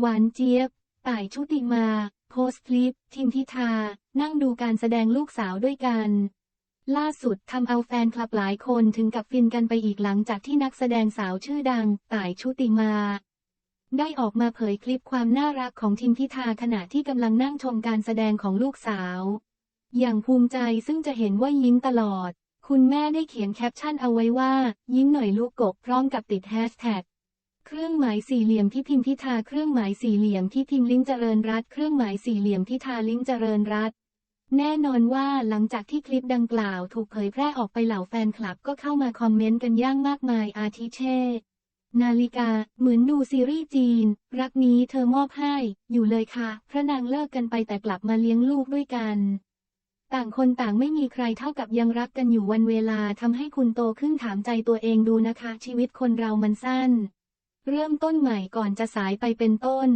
หวานเจี๊ยบ ต่ายชุติมา โพสต์คลิป ทิมทิทานั่งดูการแสดงลูกสาวด้วยกัน ล่าสุดทำเอาแฟนคลับหลายคนถึงกับฟินกันไปอีกหลังจากที่นักแสดงสาวชื่อดัง ต่ายชุติมา ได้ออกมาเผยคลิปความน่ารักของทิมทิทาขณะที่กำลังนั่งชมการแสดงของลูกสาว อย่างภูมิใจซึ่งจะเห็นว่ายิ้มตลอด คุณแม่ได้เขียนแคปชั่นเอาไว้ว่า ยิ้มหน่อยลูกกบพร้อมกับติดแฮชแท็ก เครื่องหมายสี่เหลี่ยมที่พิมพ์ทิทาเครื่องหมายสี่เหลี่ยมที่พิมพ์ลิงเจริญรัตเครื่องหมายสี่เหลี่ยมที่ทาลิงเจริญรัตแน่นอนว่าหลังจากที่คลิปดังกล่าวถูกเผยแพร่ออกไปเหล่าแฟนคลับก็เข้ามาคอมเมนต์กันย่างมากมายอาทิเช่ นาฬิกา เหมือนดูซีรีส์จีน รักนี้เธอมอบให้ อยู่เลยค่ะ พระนางเลิกกันไปแต่กลับมาเลี้ยงลูกด้วยกัน ต่างคนต่างไม่มีใครเท่ากับยังรักกันอยู่วันเวลาทำให้คุณโตขึ้นถามใจตัวเองดูนะคะ ชีวิตคนเรามันสั้น เริ่มต้นใหม่ก่อนจะสายไปเป็นต้น